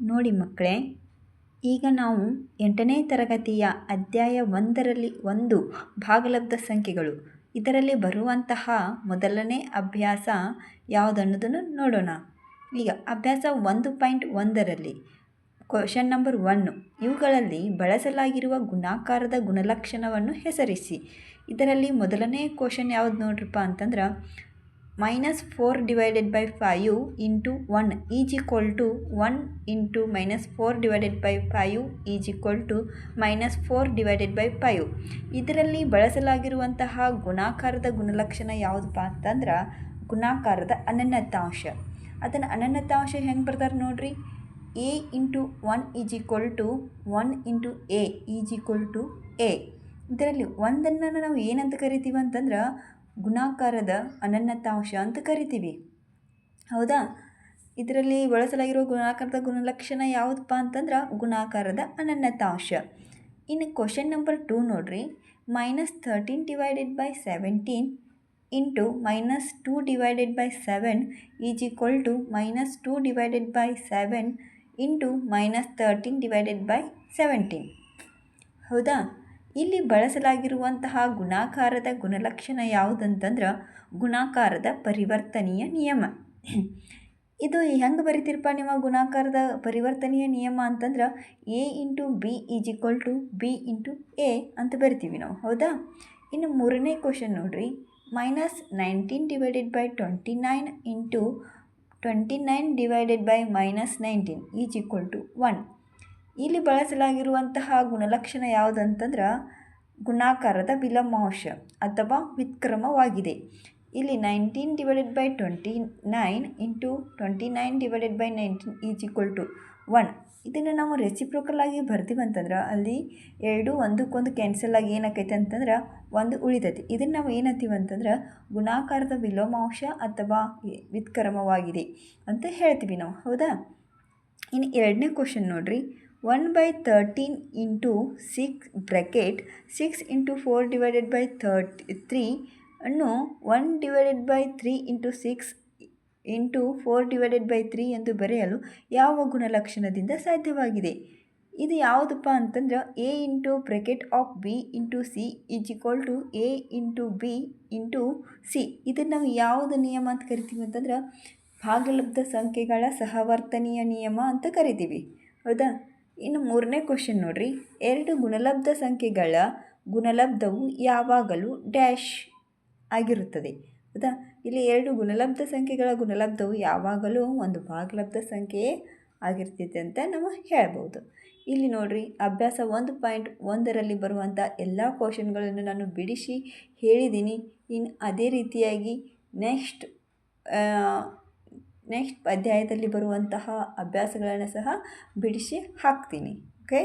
ನೋಡಿ ಮಕ್ಕಳೇ, ಈಗ ನಾವು ಎಂಟನೇ ತರಗತಿಯ ಅಧ್ಯಾಯ ಒಂದರಲ್ಲಿ ಒಂದು ಭಾಗಲಬ್ಧ ಸಂಖ್ಯೆಗಳು. ಇದರಲ್ಲಿ ಬರುವಂತಹ ಮೊದಲನೇ ಅಭ್ಯಾಸ ಯಾವುದನ್ನೋದನ್ನು ನೋಡೋಣ. ಈಗ ಅಭ್ಯಾಸ ಒಂದು ಪಾಯಿಂಟ್ ಒಂದರಲ್ಲಿ ಕ್ವಶನ್ ನಂಬರ್ ಒನ್ನು ಇವುಗಳಲ್ಲಿ ಬಳಸಲಾಗಿರುವ ಗುಣಾಕಾರದ ಗುಣಲಕ್ಷಣವನ್ನು ಹೆಸರಿಸಿ. ಇದರಲ್ಲಿ ಮೊದಲನೇ ಕ್ವಶನ್ ಯಾವುದು ನೋಡ್ರಪ್ಪ ಅಂತಂದ್ರೆ minus four divided by five into one is equal to one into minus four divided by five is equal to minus four divided by five. ಇದರಲ್ಲಿ ಬಳಸಲಾಗಿರುವಂತಹ ಗುಣಾಕಾರದ ಗುಣಲಕ್ಷಣ ಯಾವುದಪ್ಪ ಅಂತಂದ್ರೆ ಗುಣಾಕಾರದ ಅನನ್ಯತಾಂಶ. ಅದನ್ನು ಅನನ್ಯತಾಂಶ ಹೆಂಗೆ ಬರ್ತಾರೆ ನೋಡ್ರಿ? A into one is equal to one into A is equal to A. ಇದರಲ್ಲಿ ಒಂದನ್ನು ನಾವು ಏನಂತ ಕರಿತೀವಿ ಅಂತಂದ್ರೆ ಗುಣಾಕಾರದ ಅನನ್ಯತಾಂಶ ಅಂತ ಕರಿತೀವಿ. ಹೌದಾ? ಇದರಲ್ಲಿ ಬಳಸಲಾಗಿರೋ ಗುಣಾಕಾರದ ಗುಣಲಕ್ಷಣ ಯಾವುದಪ್ಪ ಅಂತಂದ್ರೆ ಗುಣಾಕಾರದ ಅನನ್ಯತಾಂಶ ಇನ್ನು ಕ್ವಶನ್ ನಂಬರ್ ಟೂ ನೋಡ್ರಿ. Minus thirteen divided by seventeen into minus two divided by seven is equal to minus two divided by seven into minus thirteen divided by seventeen ಹೌದಾ? ಇಲ್ಲಿ ಬಳಸಲಾಗಿರುವಂತಹ ಗುಣಾಕಾರದ ಗುಣಲಕ್ಷಣ ಯಾವುದಂತಂದ್ರೆ ಗುಣಾಕಾರದ ಪರಿವರ್ತನೀಯ ನಿಯಮ. ಇದು ಹೆಂಗೆ ಬರಿತೀರಪ್ಪ ನೀವು ಗುಣಾಕಾರದ ಪರಿವರ್ತನೀಯ ನಿಯಮ ಅಂತಂದ್ರೆ A into B is equal to B into A ಅಂತ ಬರಿತೀವಿ ನಾವು, ಹೌದಾ? ಇನ್ನು ಮೂರನೇ ಕ್ವಶನ್ ನೋಡಿರಿ. Minus nineteen divided by twenty nine into twenty nine divided by minus nineteen is equal to one ಇಲ್ಲಿ ಬಳಸಲಾಗಿರುವಂತಹ ಗುಣಲಕ್ಷಣ ಯಾವುದಂತಂದ್ರೆ ಗುಣಾಕಾರದ ವಿಲಮಾಂಶ ಅಥವಾ ವ್ಯುತ್ಕ್ರಮವಾಗಿದೆ. ಇಲ್ಲಿ nineteen divided by twenty nine into twenty nine divided by nineteen is equal to one ಇದನ್ನು ನಾವು ರೆಸಿಪ್ರೋಕಲ್ ಆಗಿ ಬರ್ತೀವಿ ಅಂತಂದ್ರೆ ಅಲ್ಲಿ ಎರಡು ಒಂದಕ್ಕೊಂದು ಕ್ಯಾನ್ಸಲ್ ಆಗಿ ಏನಾಕೈತೆ ಅಂತಂದ್ರೆ ಒಂದು ಉಳಿತೈತಿ. ಇದನ್ನು ನಾವು ಏನಂತೀವಿ ಅಂತಂದ್ರೆ ಗುಣಾಕಾರದ ವಿಲೋಮಾಂಶ ಅಥವಾ ವಿತ್ಕ್ರಮವಾಗಿದೆ ಅಂತ ಹೇಳ್ತೀವಿ ನಾವು. ಹೌದಾ? ಇನ್ನು ಎರಡನೇ ಕ್ವಶನ್ ನೋಡ್ರಿ. One by thirteen into six bracket, six into four divided by thirty three ಅನ್ನು one divided by three into six into four divided by three ಎಂದು ಬರೆಯಲು ಯಾವ ಗುಣಲಕ್ಷಣದಿಂದ ಸಾಧ್ಯವಾಗಿದೆ? ಇದು ಯಾವುದಪ್ಪ ಅಂತಂದ್ರೆ A into bracket of B into C is equal to A into B into C. ಇದನ್ನು ನಾವು ಯಾವುದು ನಿಯಮ ಅಂತ ಕರಿತೀವಿ ಅಂತಂದ್ರೆ ಭಾಗಲಬ್ಧ ಸಂಖ್ಯೆಗಳ ಸಹವರ್ತನೀಯ ನಿಯಮ ಅಂತ ಕರಿತೀವಿ. ಹೌದಾ? ಇನ್ನು ಮೂರನೇ ಕ್ವಶನ್ ನೋಡ್ರಿ. ಎರಡು ಗುಣಲಬ್ಧ ಸಂಖ್ಯೆಗಳ ಗುಣಲಬ್ಧವು ಯಾವಾಗಲೂ ಡ್ಯಾಶ್ ಆಗಿರುತ್ತದೆ. ಹೌದಾ? ಇಲ್ಲಿ ಎರಡು ಗುಣಲಬ್ಧ ಸಂಖ್ಯೆಗಳ ಗುಣಲಬ್ಧವು ಯಾವಾಗಲೂ ಒಂದು ಭಾಗಲಬ್ಧ ಸಂಖ್ಯೆಯೇ ಆಗಿರ್ತೈತೆ ಅಂತ ನಾವು ಹೇಳ್ಬೋದು. ಇಲ್ಲಿ ನೋಡ್ರಿ, ಅಭ್ಯಾಸ ಒಂದು ಪಾಯಿಂಟ್ ಒಂದರಲ್ಲಿ ಬರುವಂಥ ಎಲ್ಲ ಕ್ವಶನ್ಗಳನ್ನು ನಾನು ಬಿಡಿಸಿ ಹೇಳಿದ್ದೀನಿ ಇನ್ನು ಅದೇ ರೀತಿಯಾಗಿ ನೆಕ್ಸ್ಟ್ ನೆಕ್ಸ್ಟ್ ಅಧ್ಯಾಯದಲ್ಲಿ ಬರುವಂತಹ ಅಭ್ಯಾಸಗಳನ್ನು ಸಹ ಬಿಡಿಸಿ ಹಾಕ್ತೀನಿ ಓಕೆ